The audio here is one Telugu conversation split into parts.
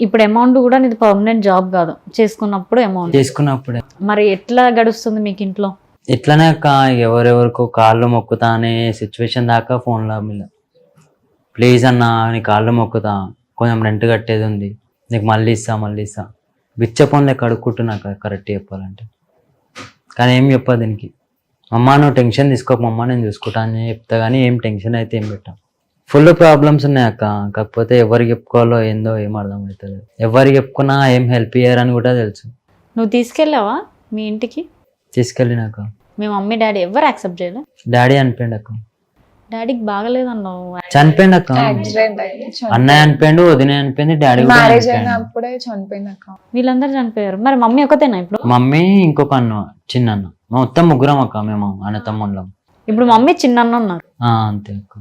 ఇప్పుడు అమౌంట్ కూడా నీది పర్మనెంట్ జాబ్ కాదు. చేసుకున్నప్పుడు అమౌంట్ చేసుకున్నప్పుడే. మరి ఎట్లా గడుస్తుంది మీకు ఇంట్లో? ఎట్లనే ఎవరెవరికో కాళ్ళు మొక్కుతా అనే సిచ్యువేషన్ దాకా ఫోన్లో మీద ప్లీజ్ అన్న నీ కాళ్ళు మొక్కుతా. కొంచెం రెంట్ కట్టేది ఉంది. నీకు మళ్ళీ ఇస్తా మళ్ళీ ఇస్తా. బిచ్చ పనులు కడుక్కుంటున్నా కరెక్ట్ చెప్పాలంటే. కానీ ఏం చెప్పదు దీనికి? అమ్మ నువ్వు టెన్షన్ తీసుకోక అమ్మ నేను చూసుకుంటా అని చెప్తా కానీ ఏం టెన్షన్ అయితే ఏం పెట్టా? ఫుల్ ప్రాబ్లమ్స్ ఉన్నాయి అక్క. కాకపోతే ఎవరికి చెప్పుకోవాలో ఏందో ఏం అర్థం అవుతుంది ఎవరికి చెప్పుకున్నా ఏం హెల్ప్ చేయరని కూడా తెలుసు. నువ్వు తీసుకెళ్ళావా మీ ఇంటికి? తీసుకెళ్ళినాక మీ మమ్మీ డాడీ ఎవరు యాక్సెప్ట్ చేయలే? డాడీ అనిపోయిండు అక్క. డాడీకి బాగలేదన్నావు. చనిపోయిండు అక్క. యాక్సిడెంట్ అయింది అన్నయ్య అనిపోయిండు వదిన అనిపోయింది డాడీ కూడా మ్యారేజ్ చనిపోయిండు. అయినప్పుడే చనిపోయింది అక్క. వీళ్ళందరూ చనిపోయారు. మరి మమ్మీ ఒకతేనా ఇప్పుడు? మమ్మీ ఇంకొక అన్న చిన్న అన్న మొత్తం ముగ్గురం అక్క మేము అన్న తమ్ముళ్ళం ఇప్పుడు మమ్మీ చిన్న ఉన్నారు. ఆ, అంతే అక్క.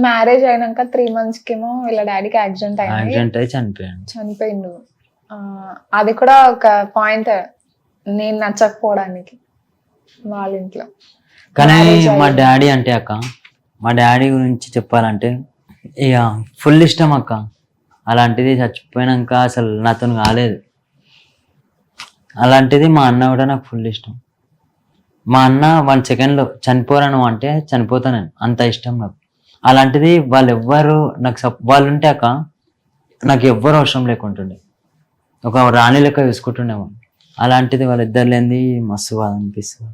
మ్యారేజ్ అయినాక త్రీ మంత్స్ కేమో వీళ్ళ డాడీకి యాక్సిడెంట్ అయింది. యాక్సిడెంట్ అయి చనిపోయాడు. చనిపోయిండు. ఆ, అది కూడా ఒక పాయింట్ నేను నచ్చకపోవడానికి వాళ్ళ ఇంట్లో. కానీ Marriage మా. డాడీ అంటే అక్క మా డాడీ గురించి చెప్పాలంటే ఇక ఫుల్ ఇష్టం అక్క. అలాంటిది చచ్చిపోయినాక అసలు నాతో కాలేదు. అలాంటిది మా అన్న కూడా నాకు ఫుల్ ఇష్టం. మా అన్న వన్ సెకండ్లో చనిపోరాను అంటే చనిపోతాను అంత ఇష్టం నాకు. అలాంటిది వాళ్ళు ఎవ్వరు నాకు సప్ వాళ్ళు ఉంటే అక్క నాకు ఎవ్వరు అవసరం లేకుంటుండే. ఒక రాణి లెక్క చూసుకుంటుండేమో. అలాంటిది వాళ్ళిద్దరు లేనిది మస్తు బాధ అనిపిస్తుంది.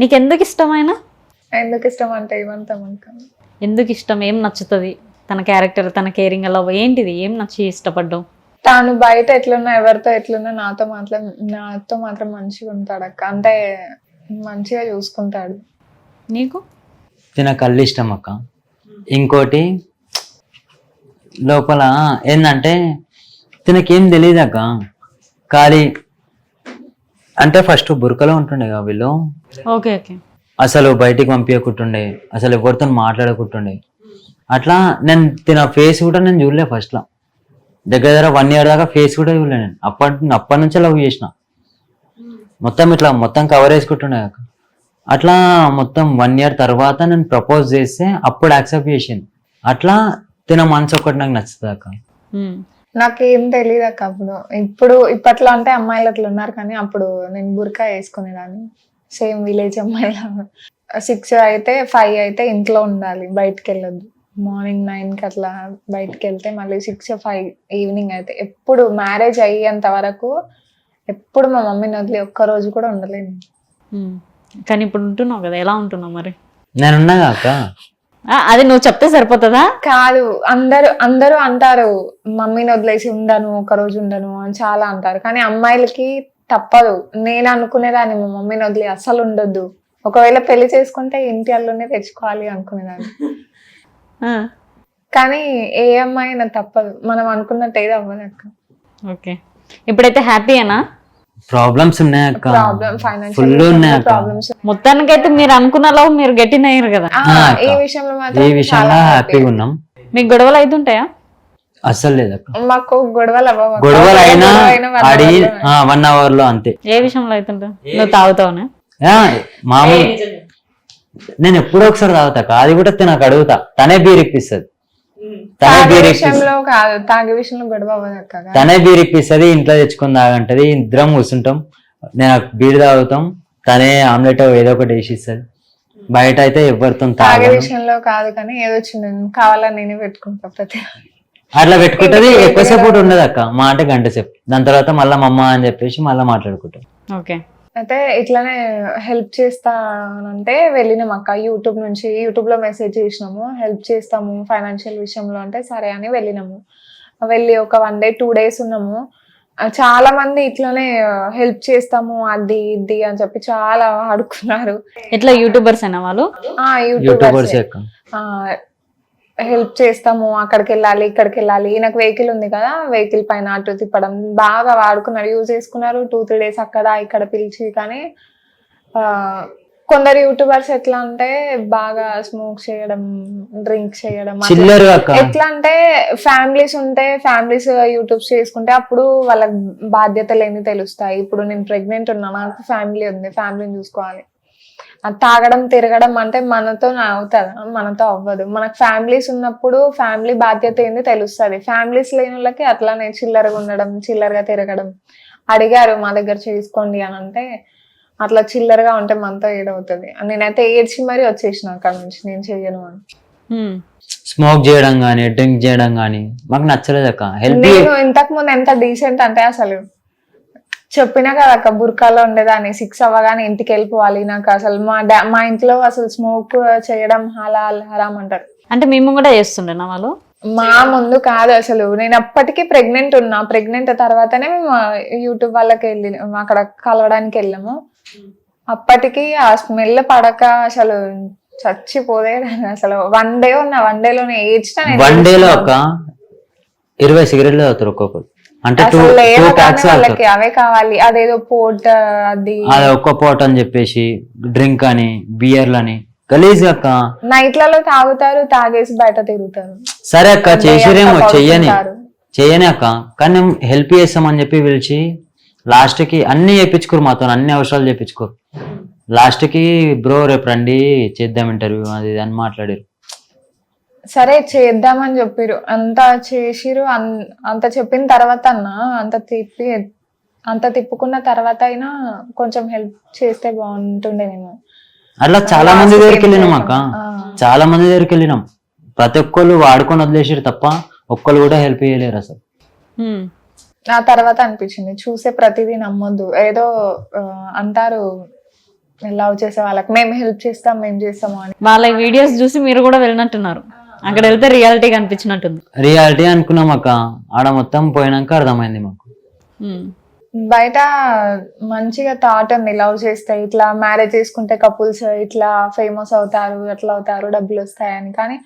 నీకు ఎందుకు ఇష్టమైన ఎందుకు ఇష్టం అంటే ఏమంటాం ఎందుకు ఇష్టం? ఏం నచ్చుతుంది? తన క్యారెక్టర్ తన కేరింగ్ అలా ఏంటిది? ఏం నచ్చి ఇష్టపడ్డావు తాను బయట ఎట్లున్నా ఎవరితో ఎట్లున్నా నాతో మాత్రం నాతో మాత్రం మంచిగా ఉంటాడు అక్క. అంటే మంచిగా చూసుకుంటాడు. నీకు? తిన కళ్ళు ఇష్టం అక్క. ఇంకోటి లోపల ఏంటంటే తినకేం తెలియదు అక్క ఖాళీ అంటే ఫస్ట్ బురకలో ఉంటుండే కదా వీళ్ళు. Okay okay. అసలు బయటికి పంపించకుంటుండే అసలు ఎవరితో మాట్లాడకుంటుండే. అట్లా నేను తిన ఫేస్ కూడా నేను చూడలే ఫస్ట్లో దగ్గర దగ్గర వన్ ఇయర్ దాకా ఫేస్ కూడా చూడలే నేను. అప్పటి అప్పటి నుంచే లవ్ చేసిన. మొత్తం ఇట్లా మొత్తం కవర్ వేసుకుంటుండే అక్క. అట్లా మొత్తం వన్ ఇయర్ తర్వాత నేను ప్రపోజ్ చేస్తే అప్పుడు యాక్సెప్ట్ చేసింది. అట్లా తిన మనసు ఒకటి నాకు నచ్చుతుంది అక్క. నాకేం తెలియదు అక్క అప్పుడు. ఇప్పుడు ఇప్పట్లో అంటే అమ్మాయిలు అట్లా ఉన్నారు కానీ అప్పుడు నేను బుర్కా వేసుకునేదాన్ని. సేమ్ విలేజ్ అమ్మాయిలా సిక్స్ అయితే ఫైవ్ అయితే ఇంట్లో ఉండాలి బయటకు వెళ్ళొద్దు మార్నింగ్ నైన్కి అట్లా బయటకు వెళ్తే మళ్ళీ సిక్స్ ఫైవ్ ఈవినింగ్ అయితే. ఎప్పుడు మ్యారేజ్ అయ్యేంత వరకు ఎప్పుడు మా మమ్మీని వదిలి ఒక్క రోజు కూడా ఉండలేను. కానీ ఇప్పుడు ఉంటున్నావు కదా ఎలా ఉంటున్నావు మరి? నేనున్నా అక్క? ఆ, అది నువ్వు చెప్తే సరిపోతుందా? కాదు అందరూ అందరూ అంటారు మమ్మీని వదిలేసి ఉండను ఒక రోజు ఉండను అని చాలా అంటారు. కానీ అమ్మాయిలకి తప్పదు. నేను అనుకునేదాన్ని మా మమ్మీని వదిలి అస్సలు ఉండొద్దు. ఒకవేళ పెళ్ళి చేసుకుంటే ఇంటి అల్లునే తెచ్చుకోవాలి అనుకునేదాన్ని. ఆ, కానీ ఏ అమ్మాయి అయినా తప్పదు. మనం అనుకున్నట్టు ఏది అవ్వదు అక్క. ఓకే. ఇప్పుడైతే హ్యాపీయేనా? ప్రాబ్లమ్స్ ఉన్నాయి అక్క. ప్రాబ్లం ఫుల్ ఉన్నాయి ఫైనాన్షియల్ అక్క. ప్రాబ్లమ్స్ మొత్తానికైతే మీరు అనుకున్న లవ్ మీరు గట్టిన అయ్యారు కదా? అక్క. ఈ విషయంలో ఈ విషయంలో హ్యాపీగా ఉన్నాం. మీకు గొడవలు అవుతుంటాయా అస్సలు లేదక్క మాకు గొడవలు అవ్వవు అక్క. గొడవలు అయినా లో. వన్ అవర్లో అంతే. ఏ విషయంలో అవుతుంటా నువ్వు తాగుతావునా మామూలు నేను ఎప్పుడో ఒకసారి తాగుతా అది కూడా నాకు అడుగుతా. తనే బీర్ ఇప్పిస్తుంది తనే తాగే బీర్ ఇప్పిస్తుంది విషయంలో కాదు తాగే విషయంలో గొడవ అవ్వదు అక్క తనే బీర్ ఇప్పిస్తుంది ఇంట్లో తెచ్చుకొని తాగంటది. ఇద్దరం కూర్చుంటాం. నేను బీర్ తాగుతాం. తనే ఆమ్లెట్ ఏదో ఒకటి వేసి ఇస్తుంది. బయట అయితే ఎవరితో తాగే విషయంలో కాదు కానీ ఏదో చిన్న కావాలని నేనే పెట్టుకుంటా ప్రతి అట్లా పెట్టుకుంటది. ఎక్కువసేపు కూడా ఉండదు అక్క. మా అంటే గంట సేపు. దాని తర్వాత మళ్ళీ మమ్మ అని చెప్పేసి మళ్ళీ మాట్లాడుకుంటాం. ఓకే. అయితే ఇట్లానే హెల్ప్ చేస్తానంటే వెళ్ళినాం అక్క. యూట్యూబ్ నుంచి యూట్యూబ్లో మెసేజ్ చేసినాము. హెల్ప్ చేస్తాము ఫైనాన్షియల్ విషయంలో అంటే సరే అని వెళ్ళినాము. వెళ్ళి ఒక వన్ డే టూ డేస్ ఉన్నాము. చాలా మంది ఇట్లానే హెల్ప్ చేస్తాము అది ఇది అని చెప్పి చాలా అడుగుతున్నారు ఎట్లా యూట్యూబర్స్ అయినా వాళ్ళు? ఆ యూట్యూబర్స్. హెల్ప్ చేస్తాము అక్కడికి వెళ్ళాలి ఇక్కడికి వెళ్ళాలి నాకు వెహికల్ ఉంది కదా వెహికల్ పైన అటు తిప్పడం. బాగా వాడుకున్నారు యూజ్ చేసుకున్నారు. టూ త్రీ డేస్ అక్కడ ఇక్కడ పిలిచి కానీ కొందరు యూట్యూబర్స్ ఎట్లా అంటే బాగా స్మోక్ చేయడం డ్రింక్ చేయడం ఎట్లా అంటే ఫ్యామిలీస్ ఉంటే ఫ్యామిలీస్ యూట్యూబ్స్ చేసుకుంటే అప్పుడు వాళ్ళ బాధ్యతలు ఏంటి తెలుస్తాయి. ఇప్పుడు నేను ప్రెగ్నెంట్ ఉన్నా నాకు ఫ్యామిలీ ఉంది ఫ్యామిలీని చూసుకోవాలి. తాగడం తిరగడం అంటే మనతో అవుతుందా? మనతో అవ్వదు. మనకు ఫ్యామిలీస్ ఉన్నప్పుడు ఫ్యామిలీ బాధ్యత ఏంది తెలుస్తుంది. ఫ్యామిలీస్ లేని వాళ్ళకి అట్లానే చిల్లరగా ఉండడం చిల్లరగా తిరగడం. అడిగారు మా దగ్గర చేసుకోండి అని అంటే అట్లా చిల్లరగా ఉంటే మనతో ఏడవుతుంది. నేనైతే ఏడ్చి మరీ వచ్చేసిన అక్కడ నుంచి. నేను చెయ్యను అని. స్మోక్ చేయడం కానీ డ్రింక్ చేయడం కానీ మాకు నచ్చలేదు అక్క. హెల్ప్ నేను ఇంతకు ముందు ఎంత డీసెంట్ అంటే అసలు చెప్పినా కదా అక్క బుర్కాలో ఉండేదాన్ని సిక్స్ అవ్వగానే ఇంటికి వెళ్ళిపోవాలి నాకు అసలు మా డా మా ఇంట్లో అసలు స్మోక్ చేయడం హలాల్ హరామ్ అంటారు. అంటే మేము కూడా చేస్తుండేనా వాళ్ళు? మా ముందు కాదు అసలు. నేను అప్పటికి ప్రెగ్నెంట్ ఉన్నా. ప్రెగ్నెంట్ తర్వాతనే మేము యూట్యూబ్ వాళ్ళకి వెళ్ళి అక్కడ కలవడానికి వెళ్ళాము. అప్పటికి ఆ స్మెల్ పడక అసలు చచ్చిపోదేదాన్ని అసలు. వన్ డే ఉన్నా వన్ డేలోనే ఏడ్చిన నేను వన్ డేలో. ఒక ఇరవై సిగరెట్లు తాగుతారు ఒక్కొక్కరు. అంటే వాళ్ళకి అవే కావాలి. అదేదో పోట్ అది. అది ఒక్క పోట్ అని చెప్పేసి డ్రింక్ అని బియర్లు అని గలీజ్ అక్క. నైట్లలో తాగుతారు తాగేసి బయట తిరుగుతారు. సరే అక్క చేసిరేమో చెయ్యని. చెయ్యని అక్క. కానీ హెల్ప్ చేస్తామని చెప్పి పిలిచి లాస్ట్కి అన్ని చేపించుకోరు మాతో అన్ని అవసరాలు చేపించుకోరు. లాస్ట్కి బ్రో రేపు రండి చేద్దాం ఇంటర్వ్యూ అది అని మాట్లాడారు. సరే చేద్దామని చెప్పిరు. అంత చేసిరు. అంత చెప్పిన తర్వాత అన్న అంత తిప్పి అంత తిప్పుకున్న తర్వాత అయినా కొంచెం హెల్ప్ చేస్తే బాగుంటుండేనేమో అట్లా చాలా మంది దగ్గరికి వెళ్ళినాం అక్క. చాలా మంది దగ్గరికి వెళ్ళినాం. ప్రతి ఒక్కళ్ళు వాడుకొని వదిలేసారు తప్ప ఒక్కళ్ళు కూడా హెల్ప్ చేయలేరు అసలు. ఆ తర్వాత అనిపించింది. చూసే ప్రతిదీ నమ్మొద్దు. ఏదో అంటారు లవ్ చేసే వాళ్ళకి. మేము హెల్ప్ చేస్తాం మేము చేస్తాము అని. వాళ్ళ వీడియోస్ చూసి మీరు కూడా వెళ్ళినట్టున్నారు. అక్కడ వెళ్తే రియాలిటీ కనిపించినట్టుంది. రియాలిటీ అనుకున్నాం అక్క. ఆడ మొత్తం పోయినాక అర్థమైంది మాకు. బయట మంచిగా థాట్ ఉంది లవ్ చేస్తే ఇట్లా మ్యారేజ్ చేసుకుంటే కపుల్స్ ఇట్లా ఫేమస్ అవుతారు అట్లా అవుతారు డబ్బులు వస్తాయని. కానీ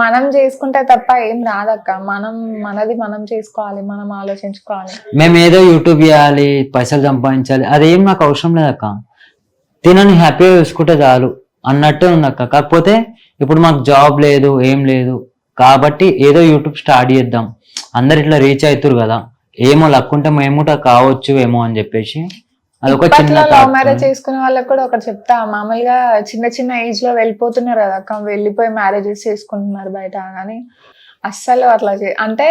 మనం చేసుకుంటే తప్ప ఏం రాదక్క. మనం మనది మనం చేసుకోవాలి మనం ఆలోచించుకోవాలి. మేము ఏదో యూట్యూబ్ చేయాలి పైసలు సంపాదించాలి అదేం నాకు అవసరం లేదక్క. తినని హ్యాపీగా చూసుకుంటే చాలు. అన్నట్టే ఉంది అక్క కాకపోతే ఇప్పుడు మాకు జాబ్ లేదు ఏం లేదు. కాబట్టి ఏదో యూట్యూబ్ స్టార్ట్ చేద్దాం. అందరు ఇట్లా రీచ్ అవుతారు కదా. ఏమో లక్ ఉంటే మేము కూడా కావచ్చు ఏమో అని చెప్పేసి. అదొక చిన్న ఇప్పట్లో లవ్ thought. మ్యారేజ్ చేసుకునే వాళ్ళకి కూడా ఒకటి చెప్తా. మామూలుగా చిన్న చిన్న ఏజ్లో వెళ్ళిపోతున్నారు కదా అక్క. వెళ్ళిపోయి మ్యారేజెస్ చేసుకుంటున్నారు బయట. కానీ అస్సలు అట్లా అంటే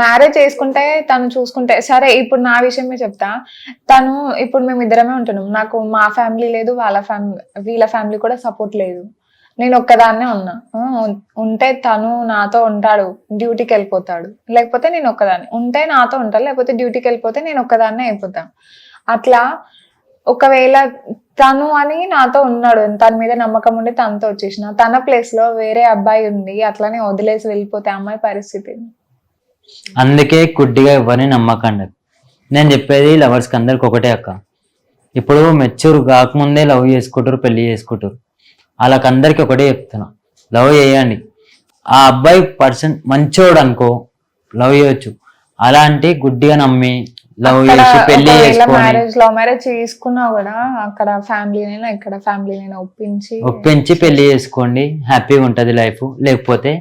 మ్యారేజ్ చేసుకుంటే తను చూసుకుంటే సరే ఇప్పుడు నా విషయమే చెప్తా. తను ఇప్పుడు మేము ఇద్దరమే ఉంటున్నాం. నాకు మా ఫ్యామిలీ లేదు వాళ్ళ ఫ్యామిలీ వీళ్ళ ఫ్యామిలీ కూడా సపోర్ట్ లేదు. నేను ఒక్కదాన్నే ఉన్నా. ఉంటే తను నాతో ఉంటాడు డ్యూటీకి వెళ్ళిపోతాడు. లేకపోతే నేను ఒక్కదాన్ని ఉంటే నాతో ఉంటాడు లేకపోతే డ్యూటీకి వెళ్ళిపోతే నేను ఒక్కదాన్నే అయిపోతాను అట్లా ఒకవేళ తను అని నాతో ఉన్నాడు తన మీద నమ్మకం ఉండి తనతో వచ్చేసిన తన ప్లేస్లో వేరే అబ్బాయి ఉండి అట్లానే వదిలేసి వెళ్ళిపోతే అమ్మాయి పరిస్థితి అందుకే గుడ్డిగా ఎవరిని నమ్మకండి. నేను చెప్పేది లవర్స్కి అందరికి ఒకటే అక్క. ఇప్పుడు మెచ్యూర్ కాకముందే లవ్ చేసుకుంటారు పెళ్ళి చేసుకుంటారు వాళ్ళకందరికి ఒకటే చెప్తున్నా. లవ్ చేయండి. ఆ అబ్బాయి పర్సన్ మంచోడు అనుకో లవ్ చేయొచ్చు. అలాంటి గుడ్డిగా నమ్మి లవ్ చేసి పెళ్ళి చేసుకొని మ్యారేజ్ లవ్ మ్యారేజ్ చేసుకున్నా కూడా అక్కడ ఫ్యామిలీనైనా ఇక్కడ ఫ్యామిలీనైనా ఒప్పించి? ఒప్పించి పెళ్ళి చేసుకోండి. హ్యాపీగా ఉంటది లైఫ్ లేకపోతే